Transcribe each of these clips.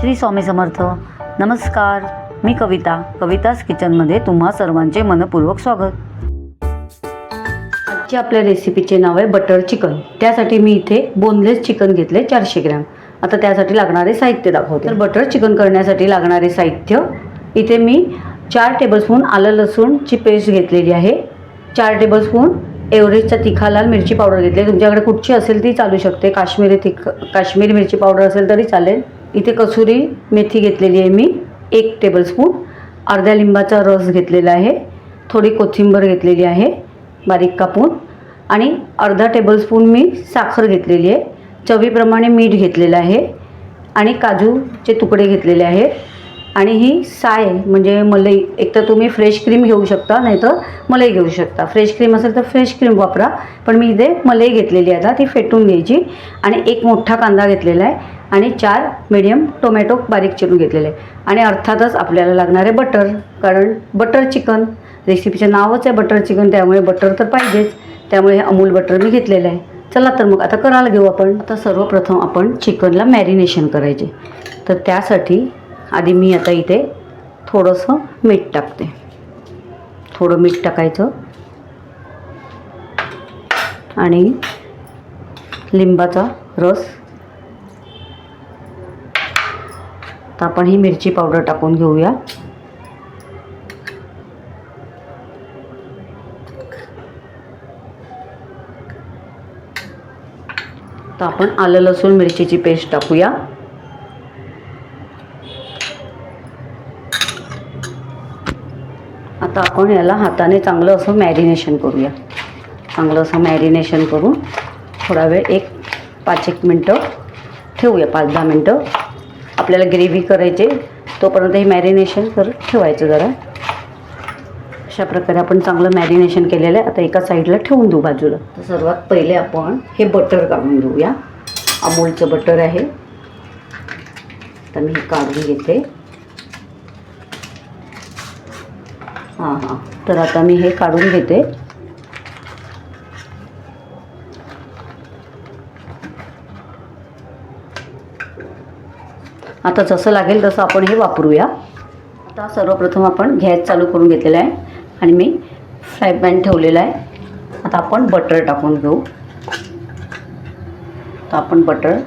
श्री स्वामी समर्थ. नमस्कार. मी कविता. कवितास किचनमध्ये तुम्हा सर्वांचे मनपूर्वक स्वागत. आजच्या आपल्या रेसिपीचे नाव आहे बटर चिकन. त्यासाठी मी इथे बोनलेस चिकन घेतले चारशे ग्रॅम. आता त्यासाठी लागणारे साहित्य दाखवते. तर बटर चिकन करण्यासाठी लागणारे साहित्य इथे मी चार टेबलस्पून आलं लसूणची पेस्ट घेतलेली आहे. चार टेबलस्पून एव्हरेजचा तिखा लाल मिरची पावडर घेतली आहे. तुमच्याकडे कुठची असेल ती चालू शकते. काश्मीरी तिख काश्मीरी मिरची पावडर असेल तरी चालेल. इथे कसुरी मेथी घेतलेली आहे मी एक टेबलस्पून अर्ध्या लिंबाचा रस घेतलेला आहे. थोडी कोथिंबर घेतलेली आहे बारीक कापून. आणि अर्धा टेबलस्पून मी साखर घेतलेली आहे. चवीप्रमाणे मीठ घेतलेलं आहे. आणि काजूचे तुकडे घेतलेले आहेत आणि ही साय म्हणजे मलई. एक तर तुम्ही फ्रेश क्रीम घेऊ शकता नाही तर मलई घेऊ शकता. फ्रेश क्रीम असेल तर फ्रेश क्रीम वापरा. पण मी इथे मलई घेतलेली आहे आता ती फेटून घ्यायची. आणि एक मोठा कांदा घेतलेला आहे. आणि चार मिडियम टोमॅटो बारीक चिरून घेतलेले. आहे आणि अर्थातच आपल्याला लागणार आहे बटर कारण बटर चिकन रेसिपीचं नावच आहे बटर चिकन त्यामुळे बटर तर पाहिजेच. त्यामुळे अमूल बटर मी घेतलेलं आहे. चला तर मग आता करायला घेऊ आपण. आता सर्वप्रथम आपण चिकनला मॅरिनेशन करायचे. तर त्यासाठी आधी मी आता इथे थोडंसं मीठ टाकते. थोडं मीठ टाकायचं. आणि लिंबाचा रस तर आपण ही मिरची पावडर टाकून घेऊया. तर आपण आलं लसूण मिरचीची पेस्ट टाकूया. आता आपण याला हाताने चांगलं असं मॅरिनेशन करूया. चांगलं असं मॅरिनेशन करून थोडा वेळ एक पाच एक मिनटं ठेवूया पाच दहा मिनटं. आपल्याला ग्रेव्ही करायचे तोपर्यंत हे मॅरिनेशन करत ठेवायचं जरा. अशा प्रकारे आपण चांगलं मॅरिनेशन केलेलं आहे. आता एका साईडला ठेवून देऊ बाजूला. तर सर्वात पहिले आपण हे बटर काढून घेऊया. अमूलचं बटर आहे. तर मी हे काढून घेते. हां हां. तर आता मी हे काढून घेते. आता जसं लागेल तसं आपण हे वापरूया. आता सर्वप्रथम आपण गॅस चालू करून घेतलेला आहे आणि मी फ्राय पॅन ठेवलेला आहे. आता आपण बटर टाकून घेऊ. तर आपण बटर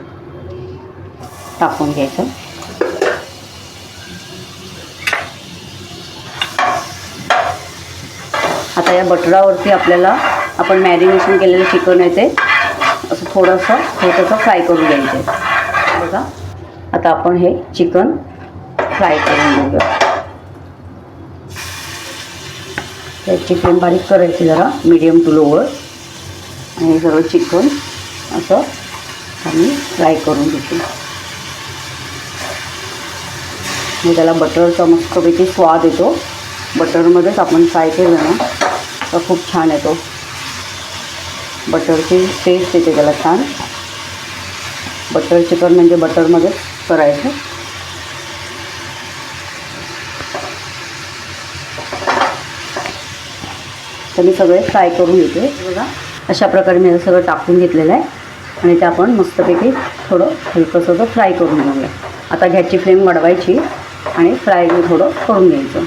टाकून घ्यायचं. आता या बटरावरती आपल्याला आपण मॅरिनेशन केलेलं चिकन आहे ते. असं थोडंसं थोडंसं फ्राय करून घ्यायचं आहे. बघा. आता आपण हे चिकन फ्राय करून घेऊया. त्याची चिकन बारीक करायचं जरा मीडियम टू लोवर आणि सर्व चिकन असं आम्ही फ्राय करून घेतो. मी त्याला बटरचा मस्तपैकी स्वाद येतो. बटरमध्येच आपण फ्राय केलं ना तर खूप छान येतो. बटरची टेस्ट येते त्याला छान. बटर चिकन म्हणजे बटरमध्येच. करायचं. तर मी सगळे फ्राय करून घेते. बघा अशा प्रकारे मी हे सगळं टाकून घेतलेलं आहे. आणि ते आपण मस्तपैकी थोडं हलकंसं असं फ्राय करून घेऊया. आता घ्याची फ्लेम वाढवायची आणि फ्राय थोडं करून घ्यायचं.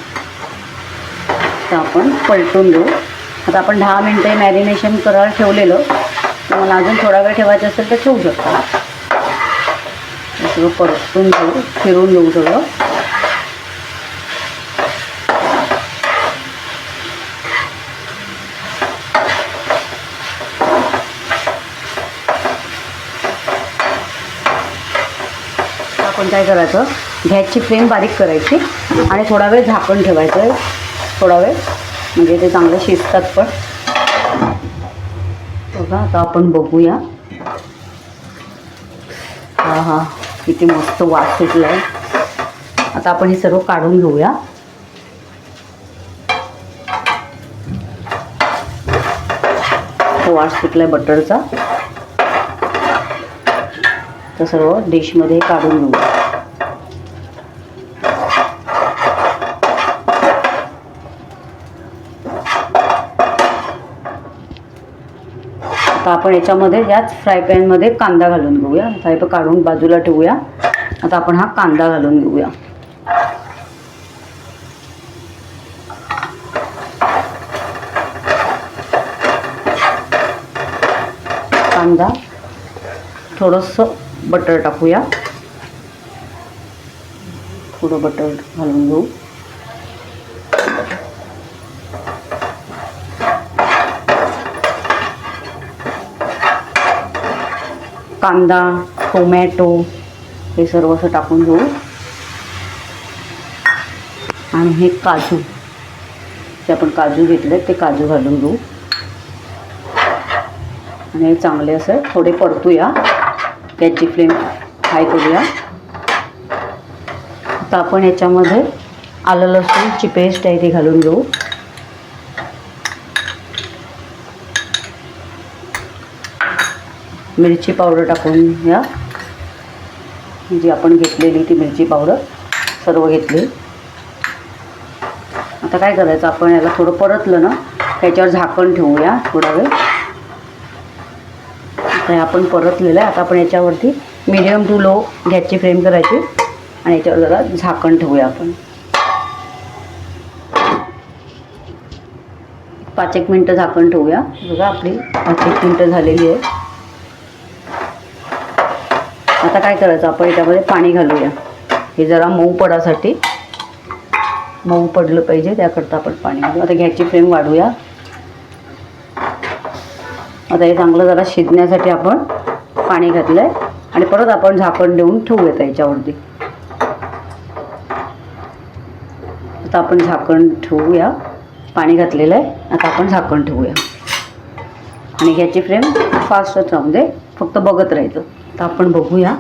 तर आपण पलटून घेऊ. आता आपण दहा मिनटं मॅरिनेशन करायला ठेवलेलं. तुम्हाला अजून थोडा वेळ ठेवायचं असेल तर ठेवू शकता. सगळं परतून घेऊ फिरून घेऊ सगळं. आपण काय करायचं? गॅसची फ्लेम बारीक करायची आणि थोडा वेळ झाकण ठेवायचं. आहे थोडा वेळ म्हणजे ते चांगलं शिजतात पण. बघा आता आपण बघूया. हां हां. किती मस्त वास सुटला आहे आता आपण हे सर्व काढून घेऊया. वास सुटला आहे बटरचा. तर सर्व डिशमध्ये काढून घेऊया. आता आपण याच्यामध्ये याच फ्राय पॅनमध्ये कांदा घालून घेऊया. फ्राय पॅन काढून बाजूला ठेवूया. आता आपण हा कांदा घालून घेऊया. कांदा थोडंसं बटर टाकूया. थोडं बटर घालून घेऊ. कांदा टोमॅटो हे सर्व असं टाकून घेऊ. आणि हे काजू जे आपण काजू घेतले ते काजू घालून घेऊ. आणि हे चांगले असं थोडे परतूया. त्याची फ्लेम हाय करूया. आता आपण याच्यामध्ये आलं लसूणची पेस्ट आहे ती घालून घेऊ. मिरची पावडर टाकून घ्या. जी आपण घेतलेली ती मिरची पावडर सर्व घेतली. आता काय करायचं आपण याला थोडं परतलं ना त्याच्यावर झाकण ठेवूया थोडा वेळ. आता आपण परतलेलं आहे. आता आपण याच्यावरती मिडियम टू लो गॅसची फ्लेम करायची आणि याच्यावर जरा झाकण ठेवूया आपण. पाच एक मिनटं झाकण ठेवूया. बघा आपली पाच एक मिनटं झालेली आहे. आता काय करायचं? आपण याच्यामध्ये पाणी घालूया. हे जरा मऊ पडासाठी. मऊ पडलं पाहिजे त्याकरता आपण पाणी घालू. आता गॅसची फ्लेम वाढवूया आता हे चांगलं जरा शिजण्यासाठी आपण पाणी घातलं आहे आणि परत आपण झाकण देऊन ठेवूयात याच्यावरती. आता आपण झाकण ठेवूया. पाणी घातलेलं आहे. आता आपण झाकण ठेवूया. आणि ह्याची फ्लेम फास्टच राहून दे. फक्त बघत राहायचं. आता आपण बघूया.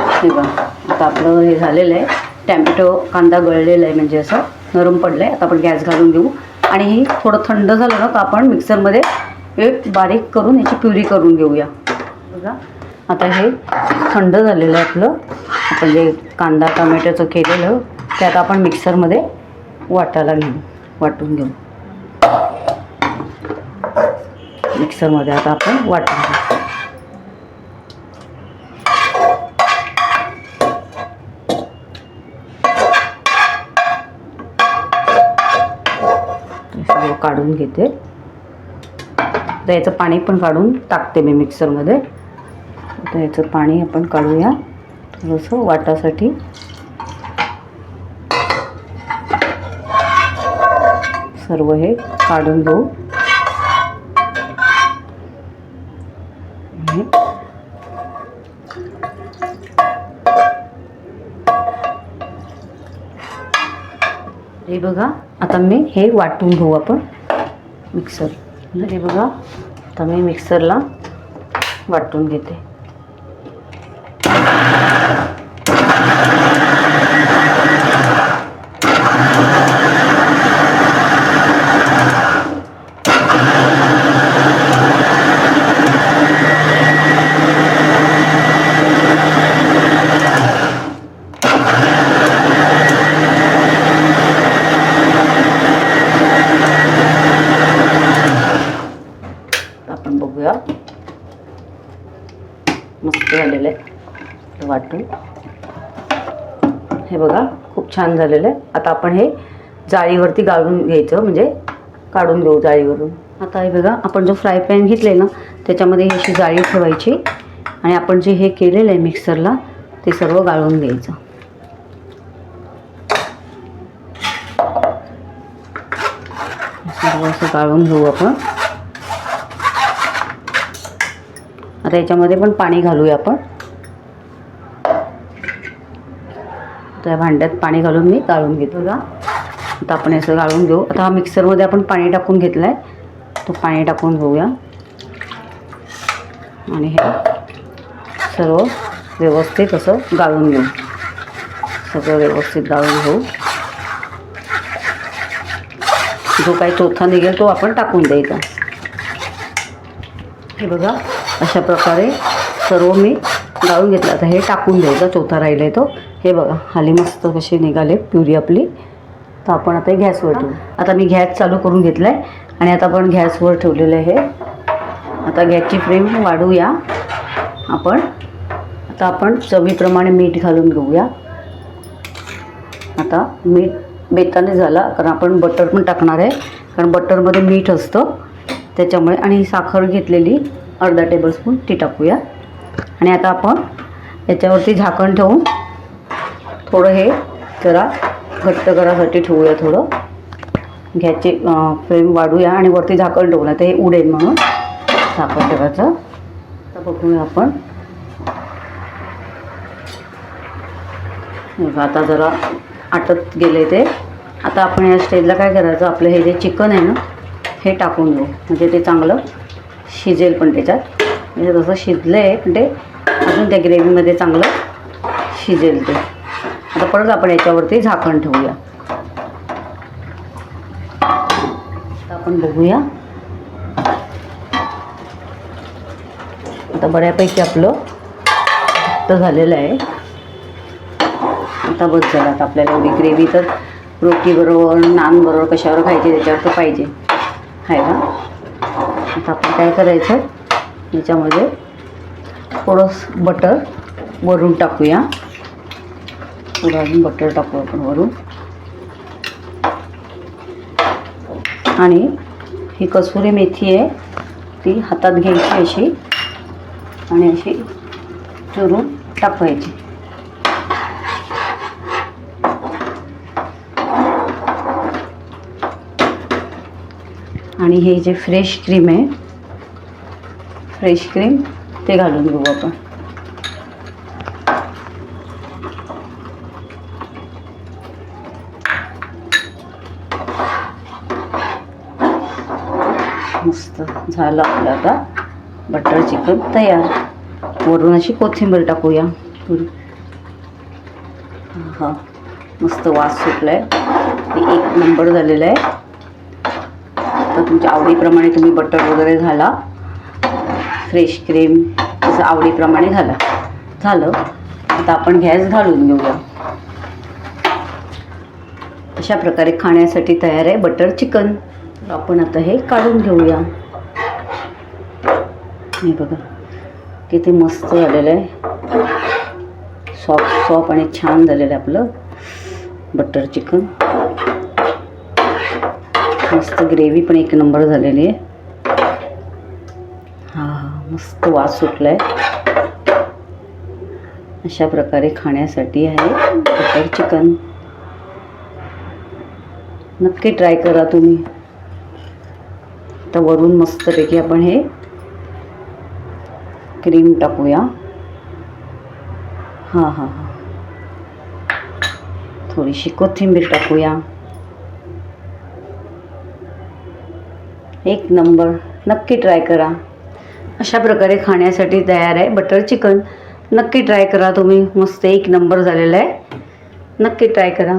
हे बघा आता आपलं हे झालेलं आहे टॅमॅटो कांदा गळलेला आहे म्हणजे असं नरम पडलं आहे आता आपण गॅस घालून घेऊ आणि हे थोडं थंड झालं ना तर आपण मिक्सरमध्ये एक बारीक करून याची प्युरी करून घेऊया. बघा आता हे थंड झालेलं आहे आपलं. आपण जे कांदा टोमॅटोचं केलेलं ते आता आपण मिक्सरमध्ये वाटायला घेऊ वाटून घेऊ. मिक्सरमध्ये आता आपण वाटून घेऊ. काढून घेते. आता याचं पाणी पण काढून टाकते मी मिक्सरमध्ये. आता याचं पाणी आपण काढूया. थोडंसं वाटासाठी. सर्व हे काढून घेऊ. हे बघा आता मी हे वाटून घेऊ आपण. मिक्सर. हे बघा आता मी मिक्सरला वाटून घेते आपण बघूया मस्त झालेलं आहे. हे वाटून. हे बघा खूप छान झालेलं आहे. आता आपण हे जाळीवरती गाळून घ्यायचं म्हणजे काढून घेऊ जाळीवरून. आता हे बघा आपण जो फ्राय पॅन घेतले ना त्याच्यामध्ये ही अशी जाळी ठेवायची. आणि आपण जे हे केलेलं आहे मिक्सरला ते सर्व गाळून घ्यायचं. सर्व असं गाळून घेऊ आपण. आता याच्यामध्ये पण पाणी घालूया आपण. त्या भांड्यात पाणी घालून मी गाळून घेतो का आता आपण असं गाळून घेऊ. आता हा मिक्सरमध्ये आपण पाणी टाकून घेतलं आहे तो पाणी टाकून घेऊया. आणि हे सर्व व्यवस्थित असं गाळून घेऊ. सगळं व्यवस्थित गाळून घेऊ. जो काही चोथा निघेल तो आपण टाकून द्यायचा. हे बघा. अशा प्रकारे सर्व मी गाळून घेतलं. आता हे टाकून द्यायचा चौथा राहिला आहे तो. हे बघा हाली मस्त कशी निघाले प्युरी आपली. तर आपण आता हे गॅसवर ठेवू. आता मी गॅस चालू करून घेतला आहे आणि आता आपण गॅसवर ठेवलेलं आहे. आता गॅसची फ्लेम वाढवूया आपण आता आपण चवीप्रमाणे मीठ घालून घेऊया. आता मीठ बेताने झाला कारण आपण बटर पण टाकणार आहे. कारण बटरमध्ये मीठ असतं त्याच्यामुळे. आणि साखर घेतलेली. अर्धा टेबलस्पून ती टाकूया. आणि आता आपण याच्यावरती झाकण ठेवून थोडं हे जरा घट्ट करासाठी ठेवूया थोडं. घ्यायचे फ्लेम वाढूया आणि वरती झाकण ठेवूया तर हे उडेल म्हणून झाकण ठेवायचं. आता बघूया आपण. बघा, आता जरा आटत गेले ते. आता आपण या स्टेजला काय करायचं? आपलं हे जे चिकन आहे ना हे टाकून देऊ. म्हणजे ते चांगलं शिजेल पण त्याच्यात. म्हणजे तसं शिजलं आहे पण ते अजून त्या ग्रेव्हीमध्ये चांगलं शिजेल ते. आता परत आपण याच्यावरती झाकण ठेवूया. आता आपण बघूया. आता बऱ्यापैकी आपलं घट्ट झालेलं आहे. आता बस झालं. आता आपल्याला एवढी ग्रेव्ही तर रोटीबरोबर नानबरोबर कशावर खायची त्याच्यावर तर पाहिजे. आहे का? आता आपण काय करायचं याच्यामध्ये थोडंसं बटर वरून टाकूया. थोडं अजून बटर टाकू आपण वरून. आणि ही कसुरी मेथी आहे ती हातात घ्यायची अशी. आणि अशी चुरून टाकायची आणि हे जे फ्रेश क्रीम आहे फ्रेश क्रीम ते घालून घेऊ आपण. मस्त झालं आपलं आता बटर चिकन तयार. वरून अशी कोथिंबीर टाकूया. हां मस्त वास सुटला आहे एक नंबर झालेला आहे. तुमच्या आवडीप्रमाणे तुम्ही बटर वगैरे घाला फ्रेश क्रीम असं आवडीप्रमाणे घाला झालं. आता आपण गॅस घालून घेऊया. अशा प्रकारे खाण्यासाठी तयार आहे बटर चिकन आपण आता हे काढून घेऊया. हे बघा. किती मस्त झालेलं आहे. सॉफ्ट सॉफ्ट आणि छान झालेलं आहे आपलं बटर चिकन मस्त ग्रेव्ही पण एक नंबर झालेली आहे. हां हां मस्त वास सुटला आहे अशा प्रकारे खाण्यासाठी आहे बटर चिकन नक्की ट्राय करा तुम्ही. आता वरून मस्तपैकी आपण हे क्रीम टाकूया. हां हां हां. थोडीशी कोथिंबीर टाकूया. एक नंबर. नक्की ट्राय करा. अशा प्रकारे खाण्यासाठी तयार आहे बटर चिकन नक्की ट्राय करा तुम्ही. मस्त एक नंबर झालेला आहे. नक्की ट्राय करा.